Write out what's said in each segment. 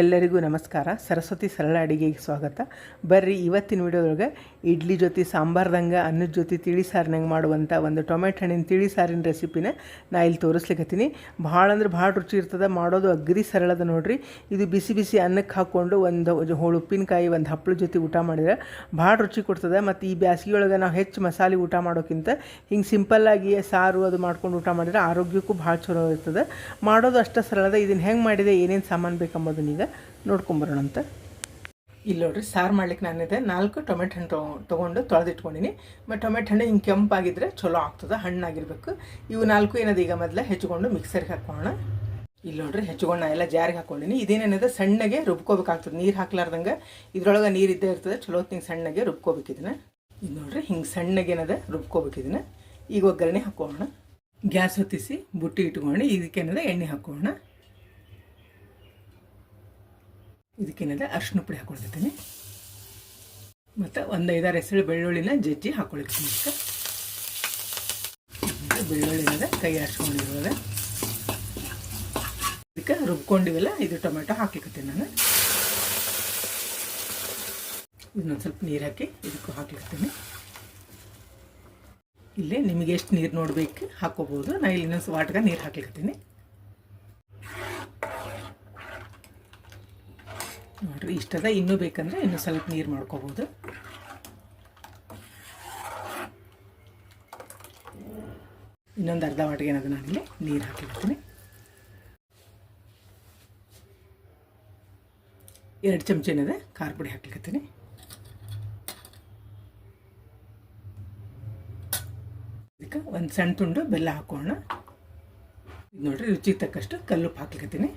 ಎಲ್ಲರಿಗೂ ನಮಸ್ಕಾರ. ಸರಸ್ವತಿ ಸರಳ ಅಡುಗೆಗೆ ಸ್ವಾಗತ. ಬರ್ರಿ, ಇವತ್ತಿನ ವಿಡಿಯೋದೊಳಗೆ ಇಡ್ಲಿ ಜೊತೆ ಸಾಂಬಾರ್ದಂಗೆ ಅನ್ನದ ಜೊತೆ, ತಿಳಿ ಸಾರಿನಂಗೆ ಮಾಡುವಂಥ ಒಂದು ಟೊಮೆಟೊ ಹಣ್ಣಿನ ತಿಳಿ ಸಾರಿನ ರೆಸಿಪಿನ ನಾ ಇಲ್ಲಿ ತೋರಿಸ್ಲಿಕ್ಕತ್ತೀನಿ ಭಾಳ ಅಂದ್ರೆ ಭಾಳ ರುಚಿ ಇರ್ತದೆ. ಮಾಡೋದು ಅಗ್ರಿ ಸರಳದ ನೋಡ್ರಿ. ಇದು ಬಿಸಿ ಬಿಸಿ ಅನ್ನಕ್ಕೆ ಹಾಕ್ಕೊಂಡು ಒಂದು ಹೋಳು ಉಪ್ಪಿನಕಾಯಿ, ಒಂದು ಹಪ್ಪಳ ಜೊತೆ ಊಟ ಮಾಡಿದ್ರೆ ಭಾಳ ರುಚಿ ಕೊಡ್ತದೆ. ಮತ್ತು ಈ ಬ್ಯಾಸಿಗೆ ನಾವು ಹೆಚ್ಚು ಮಸಾಲೆ ಊಟ ಮಾಡೋಕ್ಕಿಂತ ಹಿಂಗೆ ಸಿಂಪಲ್ಲಾಗಿ ಸಾರು ಅದು ಮಾಡ್ಕೊಂಡು ಊಟ ಮಾಡಿದ್ರೆ ಆರೋಗ್ಯಕ್ಕೂ ಭಾಳ ಚಲೋ ಇರ್ತದೆ. ಮಾಡೋದು ಅಷ್ಟೇ ಸರಳದ. ಇದನ್ನು ಹೆಂಗೆ ಮಾಡಿದೆ, ಏನೇನು ಸಾಮಾನು ಬೇಕಂಬೋದನ್ನ ಈಗ ನೋಡ್ಕೊಂಬರೋಣ ಅಂತ ಇಲ್ಲಿ ನೋಡ್ರಿ, ಸಾರು ಮಾಡ್ಲಿಕ್ಕೆ ನಾನಿದೆ. ನಾಲ್ಕು ಟೊಮೆಟೊ ಹಣ್ಣು ತೊಗೊ ತೊಗೊಂಡು ತೊಳೆದಿಟ್ಕೊಂಡಿನಿ. ಮತ್ತು ಟೊಮೆಟೊ ಹಣ್ಣು ಹಿಂಗೆ ಕೆಂಪಾಗಿದ್ದರೆ ಚಲೋ ಆಗ್ತದೆ, ಹಣ್ಣಾಗಿರ್ಬೇಕು. ಇವು ನಾಲ್ಕು ಏನದು ಈಗ ಮೊದಲೇ ಹೆಚ್ಕೊಂಡು ಮಿಕ್ಸರ್ಗೆ ಹಾಕೋಣ ಇಲ್ಲಿ ನೋಡ್ರಿ, ಹೆಚ್ಕೊಂಡು ಎಲ್ಲ ಜಾರಿಗೆ ಹಾಕೊಂಡಿನಿ ಇದೇನೇನಿದೆ? ಸಣ್ಣಗೆ ರುಬ್ಕೋಬೇಕಾಗ್ತದೆ. ನೀರು ಹಾಕ್ಲಾರ್ದಂಗೆ. ಇದ್ರೊಳಗೆ ನೀರು ಇದ್ದೇ ಇರ್ತದೆ. ಚಲೋ ತಿಂಗೆ ಸಣ್ಣಗೆ ರುಬ್ಕೋಬೇಕು ಇದನ್ನ. ಇದು ನೋಡ್ರಿ, ಹಿಂಗೆ ಸಣ್ಣಗೆ ಏನದ? ರುಬ್ಕೋಬೇಕು ಈಗ ಒಗ್ಗರಣೆ ಹಾಕೋಣ ಗ್ಯಾಸ್ ಹೊತ್ತಿಸಿ ಬುಟ್ಟಿ ಇಟ್ಕೊಂಡು ಇದಕ್ಕೇನದ? ಎಣ್ಣೆ ಹಾಕೋಣ ಇದಕ್ಕೇನದ ಅರ್ಶಿನ ಪುಡಿ ಹಾಕೊಳ್ತಿದ್ದೀನಿ ಮತ್ತು ಒಂದು ಐದಾರು ಹೆಸರು ಬೆಳ್ಳುಳ್ಳಿನ ಜಜ್ಜಿ ಹಾಕೊಳ್ತೀನಿ ಇದಕ್ಕೆ ಬೆಳ್ಳುಳ್ಳಿನದ ಕೈ ಆಡ್ಸ್ಕೊಂಡಿರೋದ ಇದಕ್ಕೆ ರುಬ್ಕೊಂಡಿವಲ್ಲ, ಇದು ಟೊಮೆಟೊ ಹಾಕ್ಲಿಕ್ಕತ್ತೀನಿ ನಾನು. ಇದನ್ನೊಂದು ಸ್ವಲ್ಪ ನೀರು ಹಾಕಿ ಇದಕ್ಕೂ ಹಾಕ್ಲಿಕ್ತೀನಿ ಇಲ್ಲಿ ನಿಮಗೆ ಎಷ್ಟು ನೀರು ನೋಡಬೇಕು ಹಾಕೋಬೋದು. ನಾನು ಇಲ್ಲಿ ಇನ್ನೊಂದು ವಾಟ್ಗೆ ನೀರು ಹಾಕ್ಲಿಕ್ಕತ್ತೀನಿ ನೋಡ್ರಿ ಇಷ್ಟದ ಇನ್ನೂ ಬೇಕಂದ್ರೆ ಇನ್ನೂ ಸ್ವಲ್ಪ ನೀರು ಮಾಡ್ಕೋಬೋದು. ಇನ್ನೊಂದು ಅರ್ಧ ವಾಟಿಗೆ ನಾನು ನಾನಿಲ್ಲಿ ನೀರು ಹಾಕಿರ್ತೀನಿ ಎರಡು ಚಮಚ ಏನಿದೆ? ಖಾರ ಪುಡಿ ಹಾಕ್ಲಿಕ್ಕತ್ತೀನಿ ಇದಕ್ಕೆ ಒಂದು ಸಣ್ಣ ತುಂಡು ಬೆಲ್ಲ ಹಾಕೋಣ. ಇದು ನೋಡ್ರಿ ರುಚಿಗೆ ತಕ್ಕಷ್ಟು ಕಲ್ಲುಪ್ಪು ಹಾಕ್ಲಿಕ್ಕತ್ತೀನಿ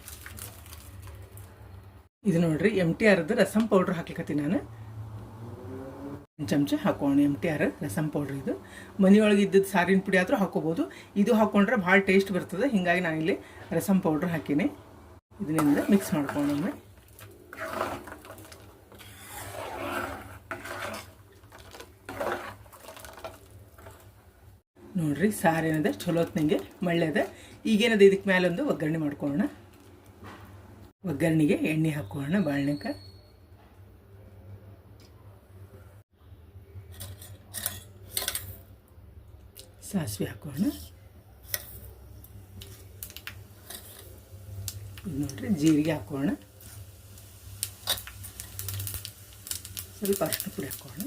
ಇದು ನೋಡ್ರಿ ಎಂ ಟಿ ಆರ್ದು ರಸಮ್ ಪೌಡ್ರ್ ಹಾಕ್ಲಿಕತ್ತೀನಿ ನಾನು. ಚಮಚ ಹಾಕೋಣ M T R rasam powder ಇದು. ಮನೆಯೊಳಗೆ ಇದ್ದದ್ದು ಸಾರಿನ ಪುಡಿ ಆದರೂ ಹಾಕೋಬೋದು. ಇದು ಹಾಕೊಂಡ್ರೆ ಭಾಳ ಟೇಸ್ಟ್ ಬರ್ತದೆ, ಹೀಗಾಗಿ ಇಲ್ಲಿ ರಸಮ್ ಪೌಡ್ರ್ ಹಾಕಿನಿ. ಇದನ್ನಿಂದ ಮಿಕ್ಸ್ ಮಾಡ್ಕೊಂಡೊಮ್ಮೆ ನೋಡ್ರಿ, ಸಾರೇನದ ಚಲೋ ಹೊತ್ನಂಗೆ ಮಳ್ಳೆದ. ಈಗೇನದ ಇದಕ್ಕೆ ಮೇಲೊಂದು ಒಗ್ಗರಣೆ ಮಾಡ್ಕೊಳ್ಳೋಣ. ಒಗ್ಗರಣೆಗೆ ಎಣ್ಣೆ ಹಾಕೋಣ ಬಾಳ್ನೆಕ ಸಾಸಿವೆ ಹಾಕೋಣ. ಇದು ನೋಡ್ರಿ, ಜೀರಿಗೆ ಹಾಕೋಣ. ಸ್ವಲ್ಪ ಅಷ್ಟು ಪುಡಿ ಹಾಕೋಣ.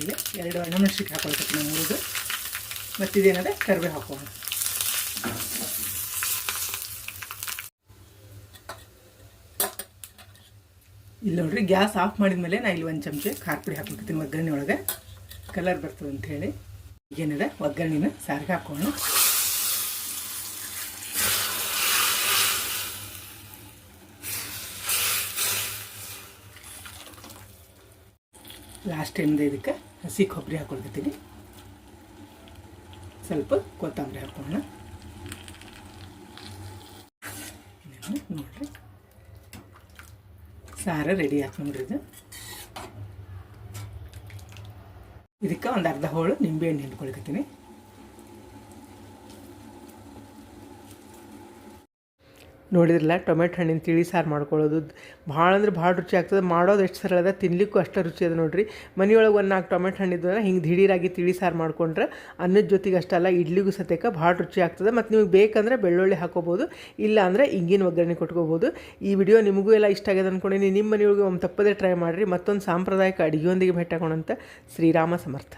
ಈಗ ಎರಡು ಒಣಮೆಣ್ಸಿಗೆ ಹಾಕೊಳ್ಬೇಕು ನಾವು ಮೂರು ಮತ್ತು ಇದೇನದ ಕರಿಬೇವು ಹಾಕೋಣ. ಇಲ್ಲಿ ನೋಡ್ರಿ, ಗ್ಯಾಸ್ ಆಫ್ ಮಾಡಿದ ಮೇಲೆ ನಾ ಇಲ್ಲಿ ಒಂದು ಚಮಚ ಖಾರ ಪುಡಿ ಹಾಕ್ಬಿಡ್ತೀನಿ ಒಗ್ಗರಣೆ ಒಳಗೆ. ಕಲರ್ ಬರ್ತದೆ ಅಂತ ಹೇಳಿ. ಈಗೇನಿದೆ? ಒಗ್ಗರಣೆನ ಸಾರಿಗೆ ಹಾಕೋಣ. ಲಾಸ್ಟ್ ಏನಿದೆ ಇದಕ್ಕೆ? ಹಸಿ ಕೊಬ್ಬರಿ ಹಾಕೊಳ್ತೀನಿ ಸ್ವಲ್ಪ ಕೊತ್ತಂಬರಿ ಹಾಕೋಣ. ನೋಡ್ರಿ. ಸಾರ ರೆಡಿ ಆಯ್ತು ನೋಡ್ರಿ ಇದು. ಇದಕ್ಕೆ ಒಂದು ಅರ್ಧ ಹೋಳು ನಿಂಬೆ ಹಣ್ಣು ಹಿಂಡ್ಕೊಳ್ಕತ್ತೀನಿ. ನೋಡಿದ್ರಲ್ಲ, ಟೊಮೆಟೊ ಹಣ್ಣಿನ ತಿಳಿ ಸಾರು ಮಾಡ್ಕೊಳ್ಳೋದು. ಭಾಳ ಅಂದ್ರೆ ಭಾಳ ರುಚಿ ಆಗ್ತದೆ. ಮಾಡೋದು ಎಷ್ಟು ಸರಳ ಅದ, ತಿನ್ಲಿಕ್ಕೂ ಅಷ್ಟು ರುಚಿ ಅದ ನೋಡಿರಿ. ಮನೆಯೊಳಗೆ ಒಂದು ನಾಲ್ಕು ಟೊಮೆಟೊ ಹಣ್ಣಿದ್ದು ಅಂದ್ರೆ ಹಿಂಗೆ ದಿಢೀರಾಗಿ ತಿಳಿ ಸಾರು ಮಾಡ್ಕೊಂಡ್ರೆ ಅನ್ನದ ಜೊತೆಗೆ ಅಷ್ಟಲ್ಲ ಇಡ್ಲಿಗೂ ಸತೇಕ ಭಾಳ ರುಚಿ ಆಗ್ತದೆ. ಮತ್ತು ನಿಮಗೆ ಬೇಕಂದ್ರೆ ಬೆಳ್ಳುಳ್ಳಿ ಹಾಕೋಬೋದು, ಇಲ್ಲ ಅಂದರೆ ಇಂಗಿನ ಒಗ್ಗರಣೆ ಕೊಟ್ಕೋಬೋದು. ಈ ವಿಡಿಯೋ ನಿಮಗೂ ಎಲ್ಲ ಇಷ್ಟ ಆಗ್ಯದ ಅಂದ್ಕೊಂಡಿನಿ ನಿಮ್ಮ ಮನೆಯೊಳಗೆ ಒಂದು ತಪ್ಪದೇ ಟ್ರೈ ಮಾಡಿರಿ. ಮತ್ತೊಂದು ಸಾಂಪ್ರದಾಯಿಕ ಅಡುಗೆಯೊಂದಿಗೆ ಭೇಟಿ ಆಗೋಣಂತ ಶ್ರೀರಾಮ ಸಮರ್ಥ.